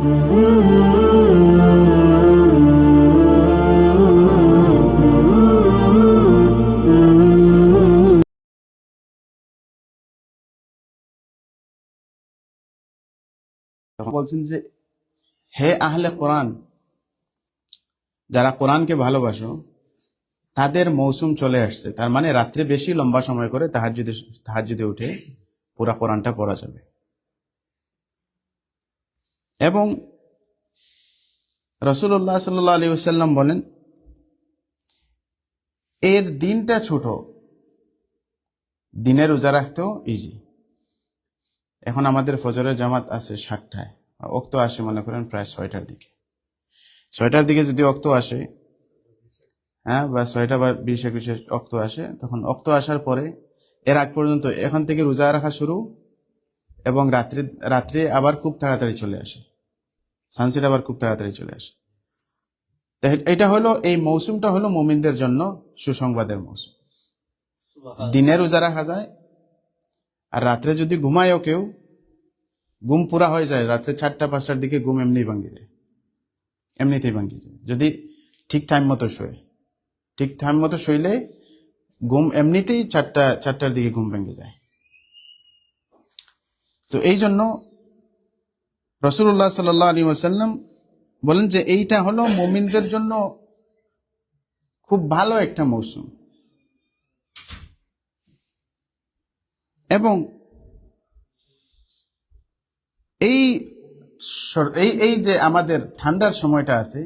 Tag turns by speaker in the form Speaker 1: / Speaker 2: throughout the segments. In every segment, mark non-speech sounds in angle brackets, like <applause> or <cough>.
Speaker 1: বলছেন যে, হে আহলে কোরআন, যারা কোরআনকে ভালোবাসো, তাদের মৌসুম চলে আসছে। তার মানে রাত্রে বেশি লম্বা সময় করে তাহাজ্জুদে তাহাজ্জুদে উঠে পুরা কোরআনটা পড়া যাবে। এবং রসুল্লাহ সাল্লাহ আলী সাল্লাম বলেন, এর দিনটা ছোট দিনের রোজা রাখতেও ইজি এখন আমাদের ফজরের জামাত আছে সাতটায় অক্ত আসে মনে করেন প্রায় ছয়টার দিকে। ছয়টার দিকে যদি অক্ত আসে হ্যাঁ বা ছয়টা বা বিশ একুশে অক্ত আসে, তখন অক্ত আসার পরে এর আগ পর্যন্ত এখান থেকে রোজা রাখা শুরু এবং রাত্রি, রাত্রে আবার খুব তাড়াতাড়ি চলে আসে। সানসেট আবার খুব তাড়াতাড়ি চলে আসে। এটা হলো এই মৌসুমটা হলো মোমিনদের জন্য সুসংবাদের মৌসুম। দিনে রোজা রাখা যায় আর রাত্রে যদি ঘুমায়ও কেউ ঘুম পুরা হয়ে যায় রাত্রে চারটা পাঁচটার দিকে ঘুম এমনি ভাঙ্গি যায়। এমনিতেই ভাঙ্গি যায়। যদি ঠিক টাইম মতো শোয়। ঠিক টাইম মতো শুইলে ঘুম এমনিতেই চারটা চারটার দিকে ঘুম ভেঙে যায়। তো এই জন্য রসুল্লাহ সাল্লাহ আলী ওসাল্লাম বলেন যে এইটা হলো মোমিনদের জন্য খুব ভালো একটা মৌসুম। এবং এই এই এই যে আমাদের ঠান্ডার সময়টা আছে,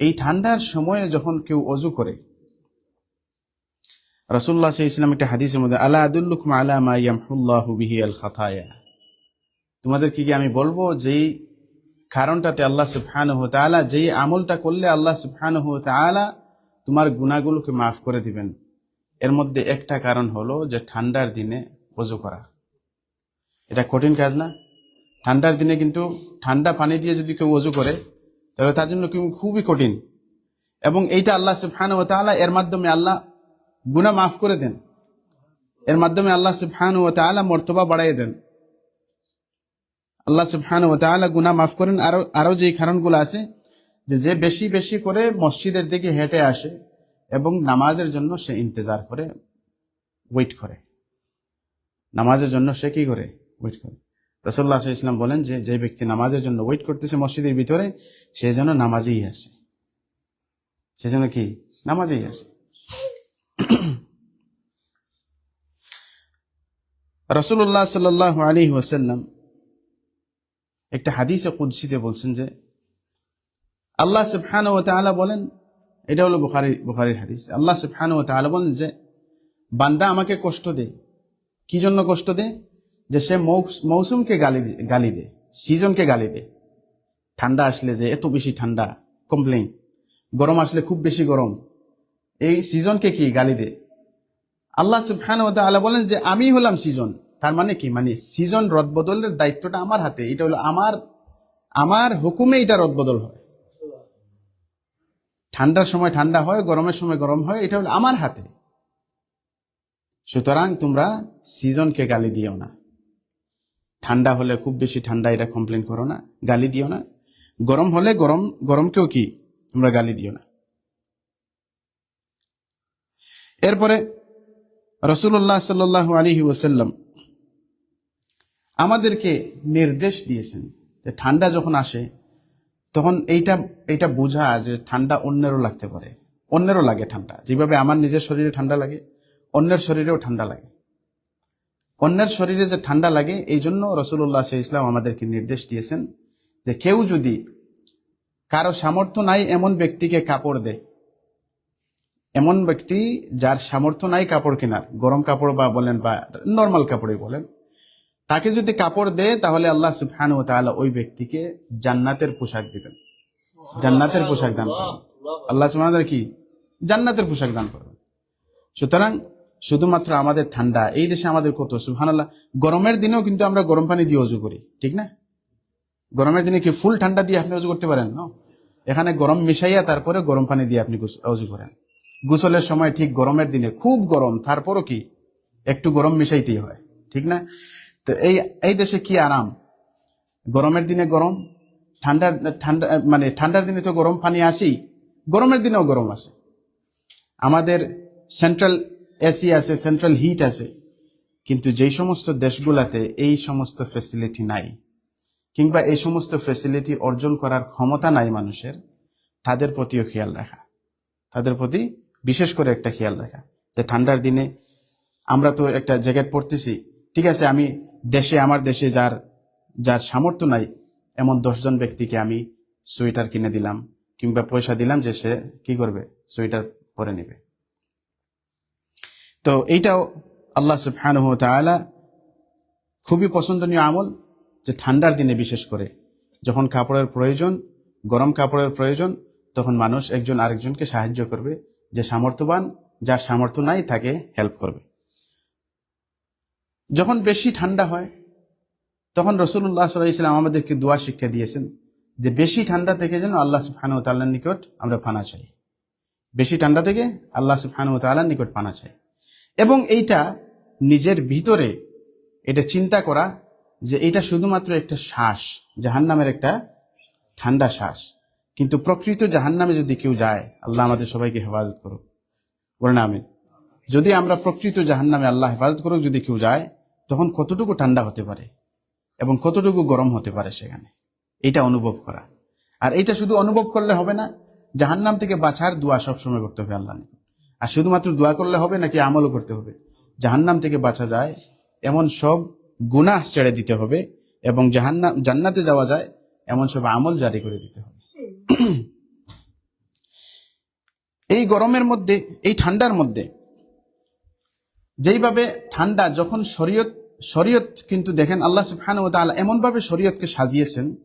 Speaker 1: এই ঠান্ডার সময়ে যখন কেউ অজু করে রসুল্লাহ ইসলাম একটা হাদিসের মধ্যে, আলা আদুল্লুকুম আলা মা ইয়ামহুল্লাহু বিহি আল খাতায়া তোমাদের কি আমি বলব? যেই কারণটাতে আল্লাহ সুবহানাহু ওয়া তাআলা, যেই আমলটা করলে আল্লাহ সুবহানাহু ওয়া তাআলা তোমার গুনাহগুলোকে মাফ করে দিবেন। এর মধ্যে একটা কারণ হলো যে ঠান্ডার দিনে অজু করা। এটা কঠিন কাজ না। ঠান্ডার দিনে কিন্তু ঠান্ডা পানি দিয়ে যদি কেউ অজু করে, তাহলে তার জন্য কিন্তু খুবই কঠিন। এবং এইটা আল্লাহ সুবহান ও তাআলা, এর মাধ্যমে আল্লাহ গুনাহ মাফ করে দেন। এর মাধ্যমে আল্লাহ সুবহান ও তাআলা মর্তবা বাড়াই দেন। আল্লাহ সুবহান ও তাআলা গুনাহ মাফ করেন। আরও আরও যে কারণগুলো আছে, যে যে বেশি বেশি করে মসজিদের দিকে হেঁটে আসে এবং নামাজের জন্য সে ইন্তজার করে ওয়েট করে। নামাজের জন্য সে কি করে? ওয়েট করে। রসল্লাহ ইসলাম বলেন যে যে ব্যক্তি নামাজের জন্য ওয়েট করতেছে মসজিদের ভিতরে, সে যেন নামাজেই আসে। সে যেন কি? নামাজেই আসে। রসুল্লাহ সাল আলী ওসাল্লাম একটা হাদিসে কুদ্সিতে বলছেন যে, আল্লাহ সুবহান ও তাআলা বলেন, এটা হলো বুখারি, বুখারির হাদিস, আল্লাহ সুবহান ও তাআলা বলেন যে, বান্দা আমাকে কষ্ট দে। কি জন্য কষ্ট দে? যে সে মৌস- মৌসুমকে গালি গালি দে, সিজনকে গালি দে। ঠান্ডা আসলে যে এত বেশি ঠান্ডা, কমপ্লেইন। গরম আসলে খুব বেশি গরম। এই সিজনকে কি গালি দে? আল্লাহ সুবহানাহু ওয়া তাআলা বলেন যে আমি হলাম সিজন। তার মানে কি? মানে সিজন রদবদলের দায়িত্বটা আমার হাতে, এটা হলো আমার আমার হুকুমে এটা রদবদল হয়। ঠান্ডার সময় ঠান্ডা হয়, গরমের সময় গরম হয়, এটা হলো আমার হাতে। সুতরাং তোমরা সিজনকে গালি দিও না। ঠান্ডা হলে খুব বেশি ঠান্ডা এটা কমপ্লেন করো না, গালি দিও না। গরম হলে গরম, গরমকেও কি? তোমরা গালি দিও না। এরপরে রসুল্লাহ সাল আলী ওসাল্লাম আমাদেরকে নির্দেশ দিয়েছেন যে ঠান্ডা যখন আসে, তখন এইটা এইটা বোঝা যে ঠান্ডা অন্যেরও লাগতে পারে। অন্যেরও লাগে ঠান্ডা। যেভাবে আমার নিজের শরীরে ঠান্ডা লাগে, অন্যের শরীরেও ঠান্ডা লাগে। অন্যের শরীরে যে ঠান্ডা লাগে, এই জন্য রসুল্লাহ ইসলাম আমাদেরকে নির্দেশ দিয়েছেন যে কেউ যদি কারও সামর্থ্য নাই এমন ব্যক্তিকে কাপড় দেয়, এমন ব্যক্তি যার সামর্থ্য নাই কাপড় কেনার, গরম কাপড় বা বলেন বা নর্মাল কাপড়ই বলেন তাকে যদি কাপড় দেয়, তাহলে আল্লাহ সুবহান ও তাহলে ওই ব্যক্তিকে জান্নাতের পোশাক দিবেন। জান্নাতের পোশাক দান করবেন। আল্লাহ সুবহান কি? জান্নাতের পোশাক দান করবেন। সুতরাং শুধুমাত্র আমাদের ঠান্ডা, এই দেশে আমাদের কত, সুবহানাল্লাহ। গরমের দিনেও কিন্তু আমরা গরম পানি দিয়ে অজু করি, ঠিক না? গরমের দিনে কি ফুল ঠান্ডা দিয়ে আপনি অজু করতে পারেন? না এখানে গরম মিশাইয়া তারপরে গরম পানি দিয়ে আপনি অজু করেন। গোসলের সময় ঠিক গরমের দিনে খুব গরম, তারপরও কি? একটু গরম মিশাইতেই হয়, ঠিক না? তো এই এই দেশে কি আরাম? গরমের দিনে গরম, ঠান্ডার, ঠান্ডা মানে ঠান্ডার দিনে তো গরম পানি আসেই, গরমের দিনেও গরম আসে। আমাদের সেন্ট্রাল এসি আছে সেন্ট্রাল হিট আছে, কিন্তু যেই সমস্ত দেশগুলাতে এই সমস্ত ফেসিলিটি নাই, কিংবা এই সমস্ত ফেসিলিটি অর্জন করার ক্ষমতা নাই মানুষের, তাদের প্রতিও খেয়াল রাখা। তাদের প্রতি বিশেষ করে একটা খেয়াল রাখা, যে ঠান্ডার দিনে আমরা তো একটা জ্যাকেট পরতেছি, ঠিক আছে, আমি দেশে আমার দেশে যার যার সামর্থ্য নাই, এমন দশজন ব্যক্তিকে আমি সোয়েটার কিনে দিলাম, কিংবা পয়সা দিলাম যে সে কি করবে? সোয়েটার পরে নেবে। তো এইটাও আল্লাহ তাআলা খুবই পছন্দনীয় আমল যে ঠান্ডার দিনে বিশেষ করে। যখন কাপড়ের প্রয়োজন, গরম কাপড়ের প্রয়োজন, তখন মানুষ একজন আরেকজনকে সাহায্য করবে যে সামর্থ্যবান, যার সামর্থ্য নাই তাকে হেল্প করবে। যখন বেশি ঠান্ডা হয়, তখন রসুল্লাহ সাল্লাহ ইসলাম আমাদেরকে দোয়া শিক্ষা দিয়েছেন যে বেশি ঠান্ডা থেকে যেন আল্লাহ সুবহানাহু ওয়া তাআলার নিকট আমরা পানা চাই। বেশি ঠান্ডা থেকে আল্লাহ সুবহানাহু ওয়া তাআলার নিকট পানা চাই। এবং এইটা নিজের ভিতরে এটা চিন্তা করা যে এটা শুধুমাত্র একটা শ্বাস, জাহান্নামের একটা ঠান্ডা শ্বাস। কিন্তু প্রকৃত জাহান্নামে যদি কেউ যায়, আল্লাহ আমাদের সবাইকে হেফাজত করুক। বলে না আমি যদি আমরা প্রকৃত জাহান্নামে আল্লাহ হেফাজত করুক, যদি কেউ যায় তখন কতটুকু ঠান্ডা হতে পারে এবং কতটুকু গরম হতে পারে সেখানে? এটা অনুভব করা। আর এটা শুধু অনুভব করলে হবে না, জাহান্নাম থেকে বাঁচার দোয়া সবসময় করতে হবে আল্লাহ আর শুধুমাত্র দোয়া করলে হবে নাকি আমলও করতে হবে? জাহান্নাম থেকে বাঁচা যায়, এমন সব গুনাহ ছেড়ে দিতে হবে এবং জাহান্নাম, জান্নাতে যাওয়া যায়, এমন সব আমল জারি করে দিতে হবে। <clears throat> এই গরমের মধ্যে, এই ঠান্ডার মধ্যে, যেইভাবে ঠান্ডা যখন শরীয়ত শরীয়ত কিন্তু দেখেন আল্লাহ সুবহানাহু ওয়া তাআলা এমনভাবে শরীয়তকে সাজিয়েছেন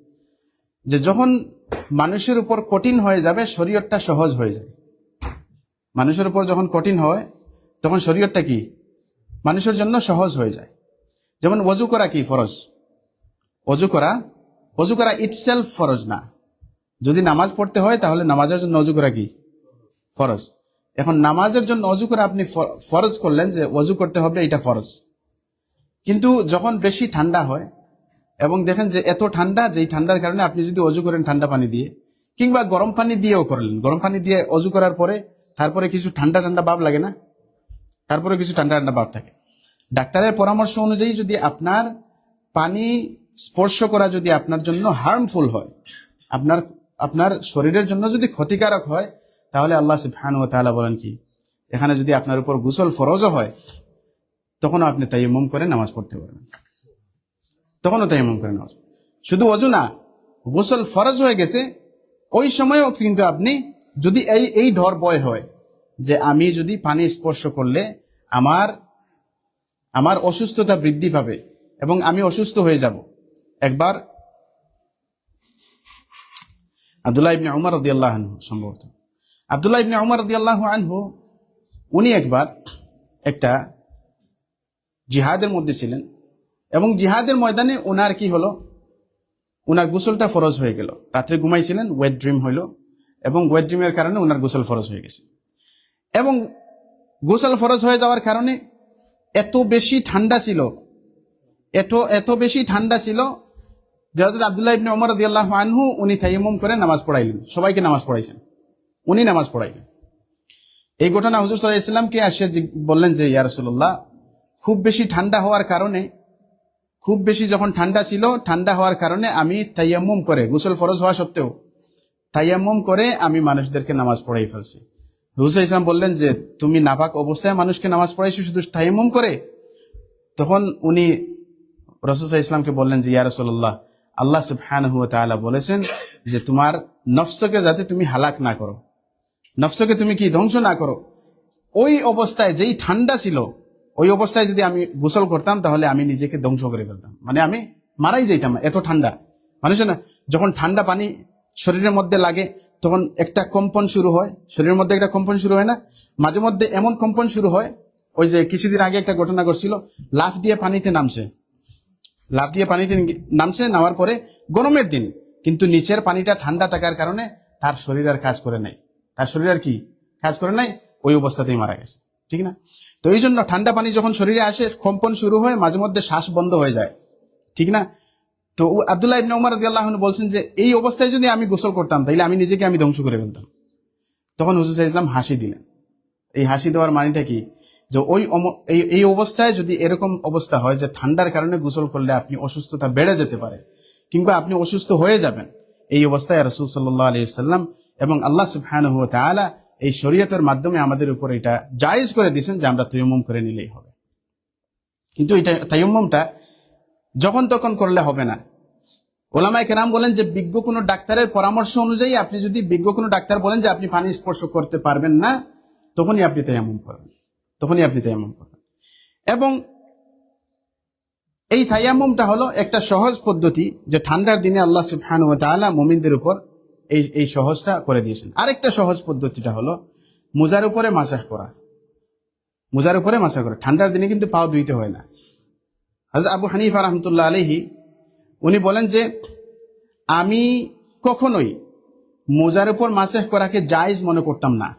Speaker 1: যে যখন মানুষের উপর কঠিন হয়ে যাবে, শরীয়তটা সহজ হয়ে যায় মানুষের উপর যখন কঠিন হয়, তখন শরীয়তটা কি? মানুষের জন্য সহজ হয়ে যায়। যেমন ওযু করা কি ফরজ? অজু করা অজু করা ইটসেলফ ফরজ না। যদি নামাজ পড়তে হয়, তাহলে নামাজের জন্য অজু করা কি? ফরজ। এখন নামাজের জন্য অজু করে আপনি ফরজ করলেন যে অজু করতে হবে, এটা ফরজ। কিন্তু যখন বেশি ঠান্ডা হয় এবং দেখেন যে এত ঠান্ডা, যেই ঠান্ডার কারণে আপনি যদি অজু করেন ঠান্ডা পানি দিয়ে, কিংবা গরম পানি দিয়েও করলেন গরম পানি দিয়ে অজু করার পরে তারপরে কিছু ঠান্ডা ঠান্ডা ভাব লাগে না? তারপরে কিছু ঠান্ডা ঠান্ডা ভাব থাকে। ডাক্তারের পরামর্শ অনুযায়ী যদি আপনার পানি স্পর্শ করা যদি আপনার জন্য হার্মফুল হয়, আপনার আপনার শরীরের জন্য যদি ক্ষতিকারক হয়, তাহলে আল্লাহ সুবহানাহু ওয়া তাহলে বলেন কি? এখানে যদি আপনার উপর গোসল ফরজও হয় তখনও আপনি তাইমুম করে নামাজ পড়তে পারবেন। তখনও তাইমুম করে নামাজ। শুধু অজু না, গোসল ফরজ হয়ে গেছে, ওই সময়ও কিন্তু আপনি যদি এই এই ঢর বয় হয় যে আমি যদি পানি স্পর্শ করলে আমার আমার অসুস্থতা বৃদ্ধি পাবে এবং আমি অসুস্থ হয়ে যাব। একবার আব্দুল্লাহ ইবনে উমর রাদিয়াল্লাহু আনহু সম্ভবত। আব্দুল্লাহ ইবনে উমর রাদিয়াল্লাহু আনহু, উনি একবার একটা জিহাদের মধ্যে ছিলেন। এবং জিহাদের ময়দানে ওনার কি হলো? ওনার গোসলটা ফরজ হয়ে গেল। রাত্রে ঘুমাইছিলেন ওয়েট ড্রিম হইল, এবং ওয়েট ড্রিমের কারণে ওনার গোসল ফরজ হয়ে গেছে। এবং গোসল ফরজ হয়ে যাওয়ার কারণে এত বেশি ঠান্ডা ছিল, এত এত বেশি ঠান্ডা ছিল যে হজরত আবদুল্লাহ ইবনে ওমর রাদিয়াল্লাহু আনহু উনি তাইয়াম্মুম করে নামাজ পড়াইলেন। সবাইকে নামাজ পড়াইছেন। উনি নামাজ পড়াইলেন। এই ঘটনা হুজুর সাল্লাহ ইসলামকে আসে জি- বললেন যে, ইয়া রাসূলুল্লাহ খুব বেশি ঠান্ডা হওয়ার কারণে, খুব বেশি যখন ঠান্ডা ছিল, ঠান্ডা হওয়ার কারণে আমি তাইয়াম্মুম করে, গোসল ফরজ হওয়া সত্ত্বেও তাইয়াম্মুম করে আমি মানুষদেরকে নামাজ পড়াই ফেলছি। হুসেন ইসলাম বললেন যে, তুমি নাপাক অবস্থায় মানুষকে নামাজ পড়াইছো শুধু তাইয়াম্মুম করে? তখন উনি রসুল ইসলামকে বললেন যে, ইয়া রাসূলুল্লাহ, আল্লাহ সুবহানাহু ওয়া তাআলা বলেছেন যে, তোমার নফসকে যাতে তুমি হালাক না করো, নফসকে তুমি কি ধ্বংস না করো। ওই অবস্থায় যেই ঠান্ডা ছিল ওই অবস্থায় যদি আমি গোসল করতাম, তাহলে আমি নিজেকে ধ্বংস করে ফেলতাম। মানে আমি মারাই যাইতাম এত ঠান্ডা। মানুষের না যখন ঠান্ডা পানি শরীরের মধ্যে লাগে, তখন একটা কম্পন শুরু হয়। শরীরের মধ্যে একটা কম্পন শুরু হয় না? মাঝে মধ্যে এমন কম্পন শুরু হয়, ওই যে কিছুদিন আগে একটা ঘটনা ঘটছিল, লাফ দিয়ে পানিতে নামছে। লাফ দিয়ে পানিতে নামছে, নামার পরে গরমের দিন, কিন্তু নিচের পানিটা ঠান্ডা থাকার কারণে তার শরীর আর কাজ করে নাই। তার শরীর আর কি? কাজ করে নাই, ওই অবস্থাতেই মারা গেছে। ঠিক না? তো এই জন্য ঠান্ডা পানি যখন শরীরে আসে, কম্পন শুরু হয়, মাঝে মধ্যে শ্বাস বন্ধ হয়ে যায়। ঠিক না? তো আবদুল্লাহ ইবনে উমর রাদিয়াল্লাহু আনহু বলছেন যে, এই অবস্থায় যদি আমি গোসল করতাম তাহলে আমি নিজেকে আমি ধ্বংস করে ফেলতাম। তখন হুজুর ইসলাম হাসি দিলেন। এই হাসি দেওয়ার মানেটা কি? যে ওই এই অবস্থায় যদি এরকম অবস্থা হয় যে ঠান্ডার কারণে গোসল করলে আপনি অসুস্থতা বেড়ে যেতে পারে, কিংবা আপনি অসুস্থ হয়ে যাবেন, এই অবস্থায় রসুল সাল্লাহ আলী সাল্লাম এবং আল্লাহ সুবহানাহু ওয়া তাআলা এই শরীয়তের মাধ্যমে আমাদের উপর এটা জায়েজ করে দিয়েছেন যে আমরা তৈমম করে নিলেই হবে। কিন্তু এটা তাইম্মমটা যখন তখন করলে হবে না। ওলামায় কেরাম বলেন যে বিজ্ঞ কোনো ডাক্তারের পরামর্শ অনুযায়ী আপনি যদি বিজ্ঞ কোনো ডাক্তার বলেন যে আপনি পানি স্পর্শ করতে পারবেন না, তখনই আপনি তায়াম্মুম করবেন। তখনই আপনি তায়াম্মুম করবেন। এবং এই তায়াম্মুমটা হলো একটা সহজ পদ্ধতি যে ঠান্ডার দিনে আল্লাহ সুবহানাহু ওয়া তাআলা মুমিনদের উপর এই এই সহজটা করে দিয়েছেন। আরেকটা সহজ পদ্ধতিটা হলো মোজার উপরে মাসাহ করা মোজার উপরে মাসাহ করা। ঠান্ডার দিনে কিন্তু পাও ধুইতে হয় না। হাজরত আবু হানিফা রহমতুল্লাহ আলহি উনি বলেন যে, আমি কখনোই মোজার উপর মাসেহ করাকে জায়জ মনে করতাম না।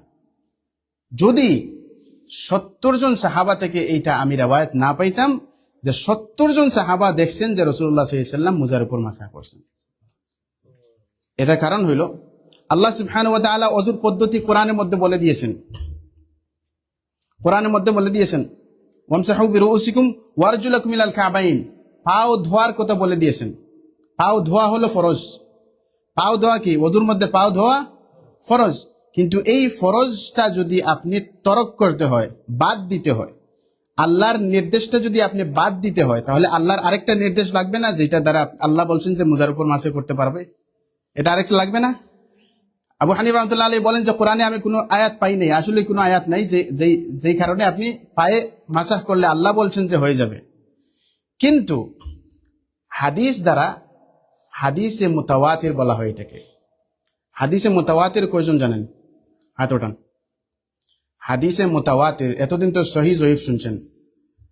Speaker 1: যদি সত্তর জন সাহাবা থেকে এইটা আমি রেওয়ায়ত না পাইতাম, যে সত্তর জন সাহাবা দেখছেন যে রসুল্লাহ সাল্লাম মোজার উপর মাসা করছেন। এটা কারণ হইল, আল্লাহ তাআলা অজুর পদ্ধতি কোরআনের মধ্যে বলে দিয়েছেন। কোরআনের মধ্যে বলে দিয়েছেন, ওয়ামসাহু বিরুসিকুম ওয়ারজুলাকুম ইলাল কাবাইন। পাও ধোয়ার কথা বলে দিয়েছেন। পাও ধোয়া হলো ফরজ। পাও ধোয়া কি? ওদুর মধ্যে পাও ধোয়া ফরজ। কিন্তু এই ফরজটা যদি আপনি তরক করতে হয়, বাদ দিতে হয়, আল্লাহর নির্দেশটা যদি আপনি বাদ দিতে হয়, তাহলে আল্লাহর আরেকটা নির্দেশ লাগবে না, যেটা দ্বারা আল্লাহ বলছেন যে মুজার উপর মাসে করতে পারবে? এটা আরেকটা লাগবে না? আবু হানিফ রহমতুল্লাহ আলী বলেন যে, কোরআনে আমি কোনো আয়াত পাই নাই, আসলে কোনো আয়াত নাই যে, যেই যেই কারণে আপনি পায়ে মাসাহ করলে আল্লাহ বলছেন যে হয়ে যাবে। কিন্তু হাদিস দ্বারা হাদিসে মোতাওয়াতির বলা হয় এটাকে। হাদিসে মোতাওয়াতির কয়জন জানেন? হাত ওঠান। হাদিসে মোতাওয়াতির, এতদিন তো সহি জয়ীফ শুনছেন।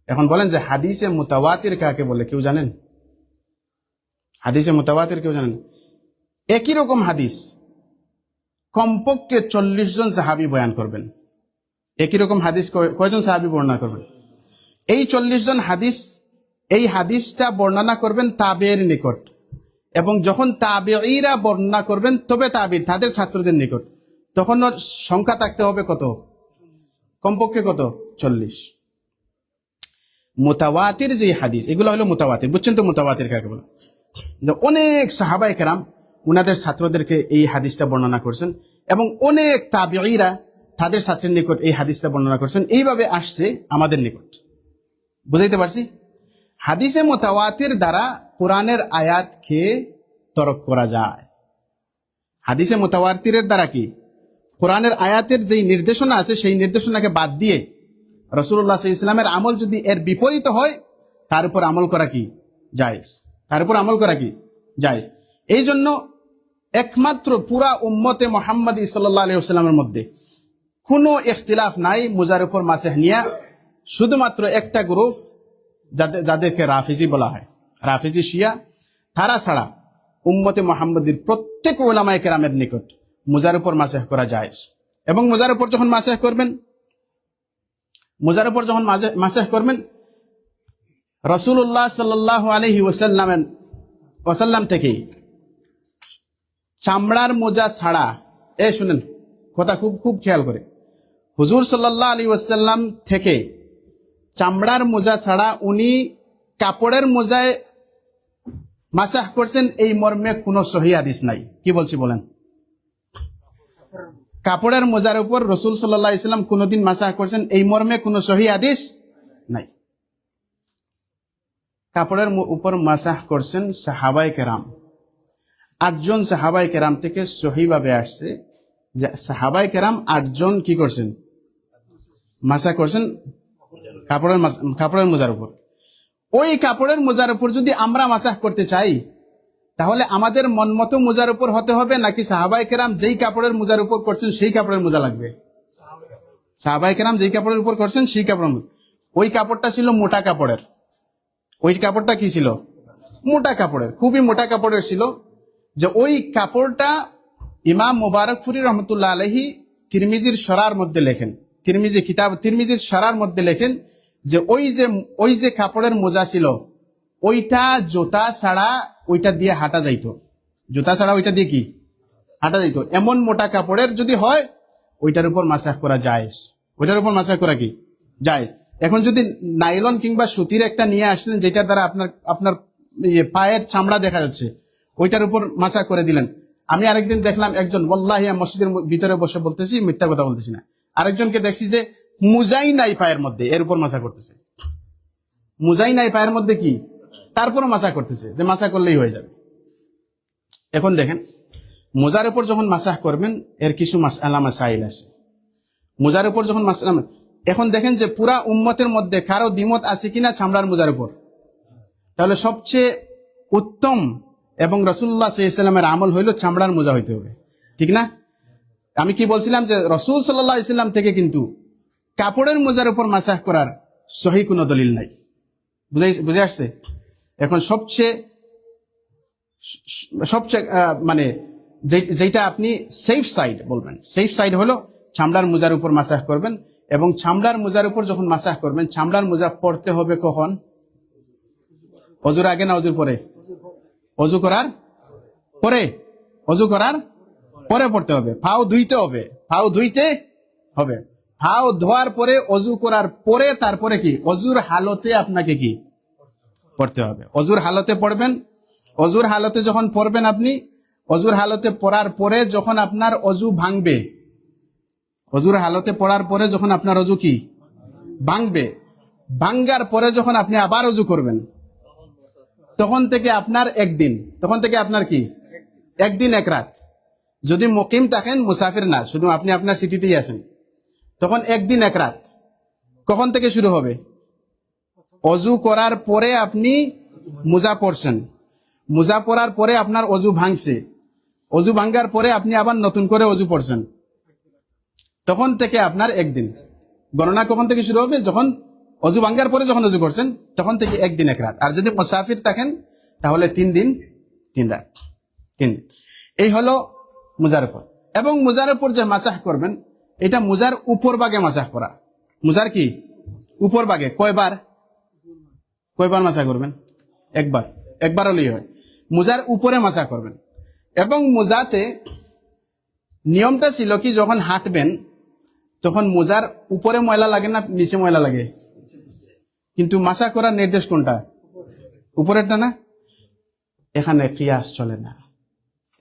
Speaker 1: এখন বলেন যে, হাদিসে মোতাওয়াতির কাকে বলে, কেউ জানেন? হাদিসে মোতাওয়াতির কেউ জানেন? একই রকম হাদিস। কমপক্ষে চল্লিশ জন সাহাবি বয়ান করবেন। একই রকম হাদিস কয়- কয়জন সাহাবি বর্ণনা করবেন? এই চল্লিশ জন হাদিস, এই হাদিসটা বর্ণনা করবেন তাবের নিকট। এবং যখন তাবেইরা বর্ণনা করবেন, তবে তাবির তাদের ছাত্রদের নিকট। তখন সংখ্যা থাকতে হবে কত? কমপক্ষে কত? চল্লিশ। মোতাবাতির যে হাদিস, এগুলো হলো মোতাওয়াতির। বুঝছেন তো মোতাবাতির কাকে বলে? অনেক সাহাবাই কেরাম উনাদের ছাত্রদেরকে এই হাদিসটা বর্ণনা করছেন এবং অনেক তাবিরা তাদের ছাত্রের নিকট এই হাদিসটা বর্ণনা করছেন। এইভাবে আসছে আমাদের নিকট। বুঝাইতে পারছি? হাদিসে মোতাওয়াতির দ্বারা কোরআনের আয়াতকে তরক করা যায়। হাদিসে মোতাওয়াতিরের দ্বারা কি? কোরআনের আয়াতের যেই নির্দেশনা আছে, সেই নির্দেশনাকে বাদ দিয়ে রসুল্লাহ ইসলামের আমল যদি এর বিপরীত হয়, তার উপর আমল করা কি? জায়েজ। তার উপর আমল করা কি? জায়েজ। এই জন্য একমাত্র পুরা উম্মতে মোহাম্মদ সাল্লাহ আলী মধ্যে। কোনো ইখতিলাফ নাই মুজার উপর মাসেহ নিয়া। শুধুমাত্র একটা গ্রুপ যাদের যাদেরকে রাফিজি বলা হয়। রাফিজি শিয়া। তারা ছাড়া উম্মতে মোহাম্মদীর প্রত্যেক ওলামায় কেরামের নিকট মুজার উপর মাসেহ করা যায় এবং মুজার উপর যখন মাসেহ করবেন, মুজার উপর যখন মাসে- মাসেহ করবেন রসুল্লাহ সাল্লাহ আলহি ওসাল্লামের ওসাল্লাম থেকেই চামড়ার মোজা ছাড়া এ শুনেন, কথা খুব খুব খেয়াল করে। হুজুর সাল্লাহ আলী ওয়াসাল্লাম থেকে চামড়ার মোজা ছাড়া উনি কাপড়ের মোজায় মাসাহ করছেন, এই মর্মে কোনো সহি হাদিস নাই। কি বলছি বলেন? কাপড়ের মোজার উপর রসুল সাল্লাহ ইসলাম কোনোদিন মাসাহ করছেন, এই মর্মে কোনো সহি হাদিস নাই। কাপড়ের উপর মাসাহ করছেন সাহাবাই কেরাম। আটজন সাহাবাই কেরাম থেকে সহিভাবে আসছে যে সাহাবাই কেরাম আটজন কি করছেন? মাসা করছেন কাপড়ের কাপড়ের মোজার উপর। ওই কাপড়ের মোজার উপর যদি আমরা মাসাহ করতে চাই, তাহলে আমাদের মন মতো মোজার উপর হতে হবে নাকি সাহাবাই কেরাম যেই কাপড়ের মোজার উপর করছেন সেই কাপড়ের মোজা লাগবে? সাহাবাই কেরাম যেই কাপড়ের উপর করছেন সেই কাপড়ের মোজা। ওই কাপড়টা ছিল মোটা কাপড়ের। ওই কাপড়টা কি ছিল? মোটা কাপড়ের। খুবই মোটা কাপড়ের ছিল। যে ওই কাপড়টা ইমাম মুবারকপুরি রহমতুল্লাহ আলহি তিরমিজির সরার মধ্যে লেখেন। তিরমিজি কিতাব, তিরমিজির সরার মধ্যে লেখেন যে ওই যে ওই যে কাপড়ের মোজা ছিল, ওইটা জোতা ছাড়া ওইটা দিয়ে হাঁটা যাইতো। জুতা ছাড়া ওইটা দিয়ে কি? হাঁটা যাইতো। এমন মোটা কাপড়ের যদি হয়, ওইটার উপর মাসাজ করা যায় ওইটার উপর মাসাজ করা কি? যায় এখন যদি নাইলন কিংবা সুতির একটা নিয়ে আসলেন, যেটার দ্বারা আপনার আপনার ইয়ে পায়ের চামড়া দেখা যাচ্ছে ওইটার উপর মাসা করে দিলেন। আমি আরেকদিন দেখলাম একজন ওল্লাহিয়া মসজিদের ভিতরে বসে বলতেছি, মিথ্যা কথা বলতেছি না। আরেকজনকে দেখছি যে মুজাই নাই পায়ের মধ্যে এর উপর মাসা করতেছে। মুজাই নাই পায়ের মধ্যে কি? তারপরও মাসা করতেছে, যে মাসা করলেই হয়ে যাবে। এখন দেখেন, মোজার উপর যখন মাসাহ করবেন, এর কিছু মাস মাসালা মাসাইল আছে। মোজার উপর যখন মাসালা এখন দেখেন যে পুরা উম্মতের মধ্যে কারও দ্বিমত আছে কিনা চামড়ার মোজার উপর। তাহলে সবচেয়ে উত্তম এবং রসুল্লাহ সাল্লামের আমল হইল চামড়ার মোজা হইতে হবে। ঠিক না? আমি কি বলছিলাম যে রসুল সাল্লাহ ইসলাম থেকে কিন্তু কাপড়ের মোজার উপর মাসাহ করার সহি কোনো দলিল নাই। বুঝাই বুঝে আসছে? এখন সবচেয়ে সবচেয়ে মানে যেটা আপনি সেফ সাইড বলবেন। সেফ সাইড হলো চামড়ার মোজার উপর মাসাহ করবেন এবং চামড়ার মোজার উপর যখন মাসাহ করবেন, চামড়ার মোজা পড়তে হবে কখন? অজুর আগে না অজুর পরে? অজু করার পরে, অজু করার পরে পড়তে হবে। ফাও ধুইতে হবে। ফাও ধুইতে হবে। ফাও ধোয়ার পরে, অজু করার পরে, তারপরে কি? অজুর হালতে আপনাকে কি? পড়তে হবে। অজুর হালতে পড়বেন। অজুর হালতে যখন পড়বেন আপনি, অজুর হালতে পড়ার পরে যখন আপনার অজু ভাঙবে, অজুর হালতে পড়ার পরে যখন আপনার অজু কি? ভাঙবে। ভাঙ্গার পরে যখন আপনি আবার অজু করবেন তখন থেকে আপনার একদিন। তখন থেকে আপনার কি? একদিন এক রাত। যদি মকিম থাকেন, মুসাফির না, শুধু আপনি আপনার সিটিতেই আছেন। তখন একদিন এক রাত। কখন থেকে শুরু হবে? অজু করার পরে আপনি মোজা পড়ছেন মোজা পড়ার পরে আপনার অজু ভাঙছে। অজু ভাঙ্গার পরে আপনি আবার নতুন করে অজু পড়ছেন তখন থেকে আপনার একদিন। গণনা কখন থেকে শুরু হবে? যখন অজু ভাঙ্গার পরে যখন অজু করছেন, তখন থেকে একদিন এক রাত। আর যদি মুসাফির থাকেন, তাহলে তিন দিন, তিন রাত, তিন দিন। এই হলো মুজার উপর। এবং মুজার উপর যে মাসাহ করবেন, এটা মুজার উপর বাগে মাসাহ করা। মুজার কি? উপর বাগে কয়বার? কয়বার মাসা করবেন? একবার। একবার হলেই হয়। মোজার উপরে মাসা করবেন। এবং মোজাতে নিয়মটা ছিল কি, যখন হাঁটবেন, তখন মোজার উপরে ময়লা লাগে না, নিচে ময়লা লাগে? কিন্তু মাসা করার নির্দেশ কোনটা? উপরেরটা না? এখানে কিয়াস চলে না।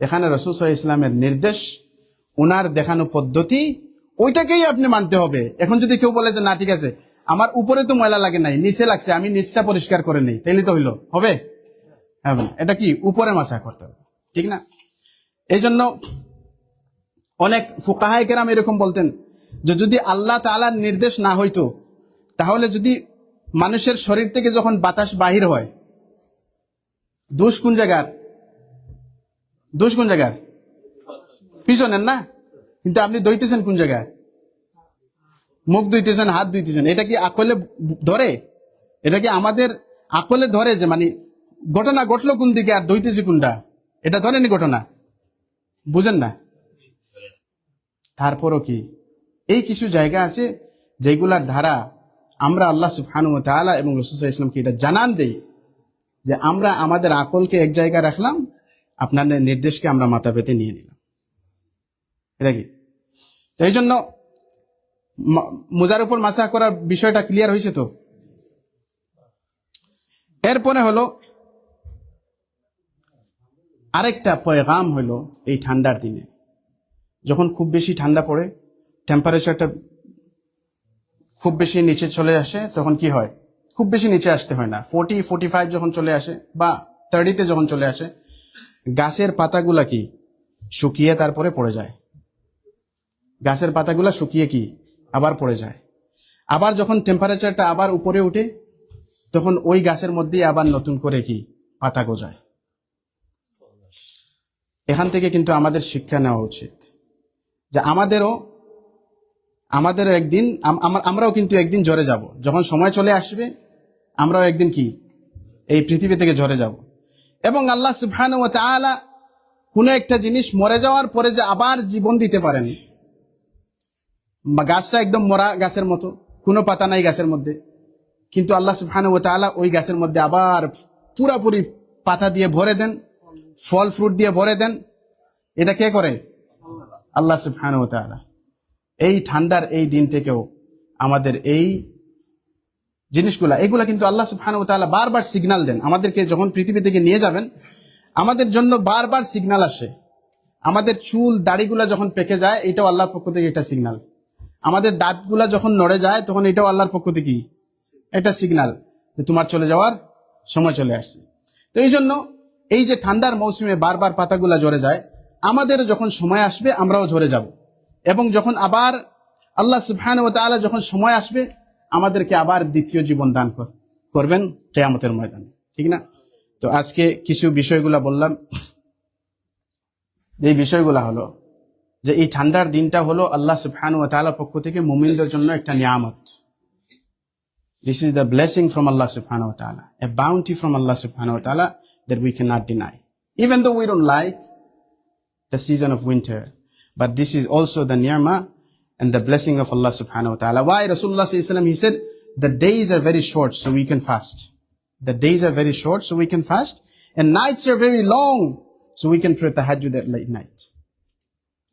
Speaker 1: এখানে রসুল ইসলামের নির্দেশ, উনার দেখানো পদ্ধতি, ওইটাকেই আপনি মানতে হবে। এখন যদি কেউ বলে যে, না, ঠিক আছে, আমার উপরে তো ময়লা লাগে নাই, নিচে লাগছে, আমি নিচটা পরিষ্কার করে নেই, তাইলে তো হইল, হবে? না। এটা কি? উপরে মাসা করতে হবে, ঠিক না? এই জন্য অনেক ফুকাহাইকেরাম এরকম বলতেন যে, যদি আল্লাহ তাআলার নির্দেশ না হইতো তাহলে যদি মানুষের শরীর থেকে যখন বাতাস বাহির হয়, দোষ কোন জায়গার? দোষ কোন জায়গার? পিছনের না? কিন্তু আপনি দইতেছেন কোন জায়গায়? মুখ ধুইতেছেন হাত ধুইতেছেন এটা কি আকলে ধরে? এটা কি আমাদের আকলে ধরে যে মানে ঘটনা ঘটলো কোন দিকে আর দইতেছি কোনটা? এটা ধরেনি ঘটনা? বুঝেন না? তারপরও কি? এই কিছু জায়গা আছে যেগুলার ধারা আমরা আল্লাহ সুবহানু ওয়া তাআলা এবং রসুল ইসলামকে এটা জানান দেই যে আমরা আমাদের আকলকে এক জায়গায় রাখলাম, আপনাদের নির্দেশকে আমরা মাথা পেতে নিয়ে নিলাম। এটা কি? তো এই জন্য মোজার উপর মাসা করার বিষয়টা ক্লিয়ার হয়েছে তো? এরপরে হলো, আরেকটা পয়গাম হলো এই ঠান্ডার দিনে। যখন খুব বেশি ঠান্ডা পড়ে টেম্পারেচারটা খুব বেশি নিচে চলে আসে, তখন কি হয়? খুব বেশি নিচে আসতে হয় না। ফোর্টি ফোর্টি ফাইভ যখন চলে আসে, বা থার্টিতে যখন চলে আসে, গাছের পাতাগুলা কি? শুকিয়ে তারপরে পড়ে যায়। গাছের পাতাগুলা শুকিয়ে কি? আবার পড়ে যায়। আবার যখন টেম্পারেচারটা আবার উপরে উঠে, তখন ওই গাছের মধ্যেই আবার নতুন করে কি? পাতা গজায়। এখান থেকে কিন্তু আমাদের শিক্ষা নেওয়া উচিত। যে আমাদেরও আমাদেরও একদিন, আমা- আমরাও কিন্তু একদিন জ্বরে যাব। যখন সময় চলে আসবে, আমরাও একদিন কি? এই পৃথিবী থেকে ঝরে যাব। এবং আল্লাহ ওয়া তাআলা কোনো একটা জিনিস মরে যাওয়ার পরে যে আবার জীবন দিতে পারেন গাছটা একদম মরা গাছের মতো, কোনো পাতা নাই গাছের মধ্যে, কিন্তু আল্লাহ সুবহানাহু ও তাআলা ওই গাছের মধ্যে আবার পুরাপুরি পাতা দিয়ে ভরে দেন, ফল, ফ্রুট দিয়ে ভরে দেন। এটা কে করে? আল্লাহ সুবহানাহু ও তাআলা। এই ঠান্ডার এই দিন থেকেও আমাদের এই জিনিসগুলা, এগুলা কিন্তু আল্লাহ ওয়া তাআলা বারবার সিগন্যাল দেন। আমাদেরকে যখন পৃথিবী থেকে নিয়ে যাবেন, আমাদের জন্য বারবার সিগনাল আসে। আমাদের চুল, দাড়িগুলা যখন পেকে যায়, এটাও আল্লাহর পক্ষ থেকে একটা সিগনাল। আমাদের দাঁতগুলা যখন নড়ে যায়, তখন এটাও আল্লাহর পক্ষ থেকে একটা সিগন্যাল যে তোমার চলে যাওয়ার সময় চলে আসছে। তো এই জন্য এই যে ঠান্ডার মৌসুমে বারবার পাতাগুলা ঝরে যায়, আমাদের যখন সময় আসবে, আমরাও ঝরে যাব। এবং যখন আবার আল্লাহ সুবহান ও তাআলা যখন সময় আসবে আমাদেরকে আবার দ্বিতীয় জীবন দান কর- করবেন কেয়ামতের ময়দানে। ঠিক না? তো আজকে কিছু বিষয়গুলা বললাম। এই বিষয়গুলা হলো যে এই ঠান্ডার দিনটা হলো আল্লাহ সুবহান ও তাআলার পক্ষ থেকে মুমিনদের জন্য একটা নিয়ামত। This is the the from Allah Allah ও তালা a a from from Allah ও তালা ta'ala we we cannot deny. Even the we don't like the season of winter, but this is also the ni'mah and the blessing of Allah subhanahu wa ta'ala. Why Rasulullah he said, the days are very short so we can fast. The days are very short so we can fast and nights are very long so we can pray tahajjud at late night.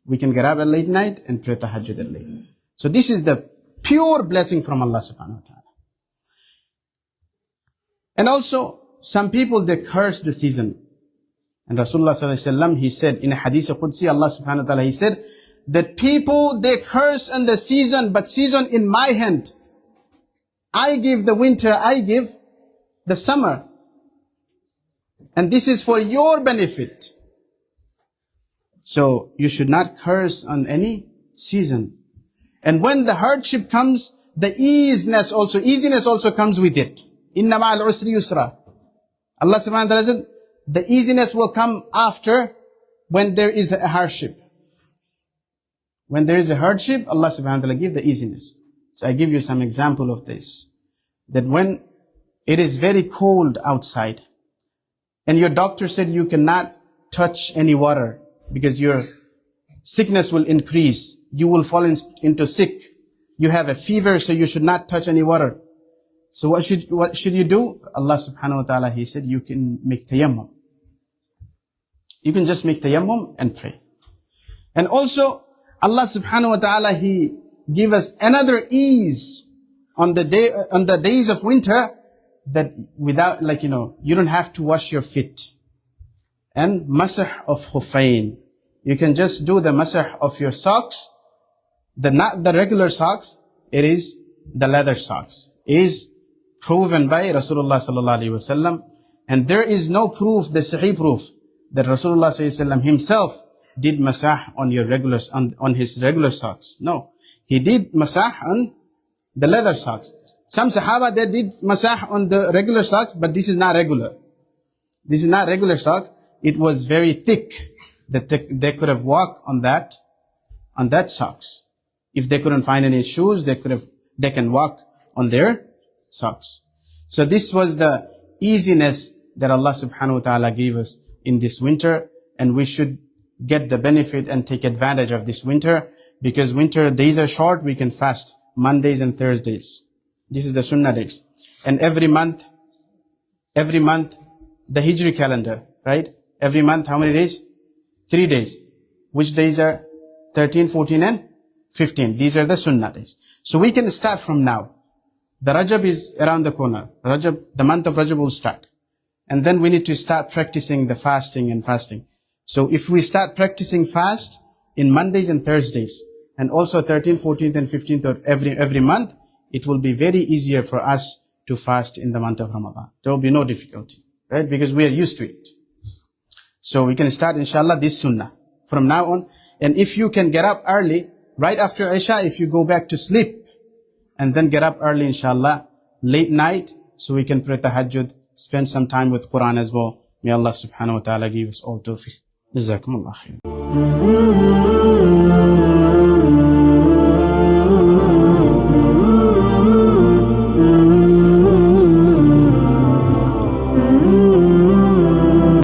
Speaker 1: We can get up at late night and pray tahajjud at late night. So this is the pure blessing from Allah subhanahu wa ta'ala. And also, some people, they curse the season. And Rasulullah sallallahu he said in a hadith of Qudsi, Allah subhanahu wa ta'ala, he said, that people, they curse in the season, but season in my hand. I give the winter, I give the summer. And this is for your benefit. So you should not curse on any season. And when the hardship comes, the easiness also, easiness also comes with it. Inna ma'al usri yusra. Allah subhanahu wa ta'ala said, the easiness will come after when there is a hardship. When there is a hardship, Allah subhanahu wa ta'ala give the easiness. So I give you some example of this. That when it is very cold outside, and your doctor said you cannot touch any water because your sickness will increase. You will fall in, into sick. You have a fever, so you should not touch any water. So what should, what should you do? Allah subhanahu wa ta'ala, He said, you can make tayammum. You can just make tayammum and pray. And also, Allah subhanahu wa ta'ala, He give us another ease on the day, on the days of winter that without, like, you know, you don't have to wash your feet. And masah of khufayn. You can just do the masah of your socks. The, not the regular socks. It is the leather socks. It is proven by Rasulullah sallallahu alaihi wasallam. And there is no proof, the sahih proof, that Rasulullah sallallahu alaihi wasallam himself did masah on your regular, on, on his regular socks. No. He did masah on the leather socks. Some Sahaba, they did masah on the regular socks, but this is not regular. This is not regular socks. It was very thick that they, they could have walked on that, on that socks. If they couldn't find any shoes, they could have, they can walk on their socks. So this was the easiness that Allah subhanahu wa ta'ala gave us in this winter and we should get the benefit and take advantage of this winter because winter days are short. We can fast Mondays and Thursdays. This is the Sunnah days. And every month, every month, the Hijri calendar, right? Every month, how many days? Three days. Which days are 13, 14 and 15? These are the Sunnah days. So we can start from now. The Rajab is around the corner. Rajab, the month of Rajab will start. And then we need to start practicing the fasting and fasting. So if we start practicing fast in Mondays and Thursdays, and also 13th, 14th, and 15th of every, every month, it will be very easier for us to fast in the month of Ramadan. There will be no difficulty, right? Because we are used to it. So we can start, inshallah, this sunnah from now on. And if you can get up early, right after Isha, if you go back to sleep, and then get up early, inshallah, late night, so we can pray tahajjud, spend some time with Quran as well. May Allah subhanahu wa ta'ala give us all tawfiq. Jazakumullah khair.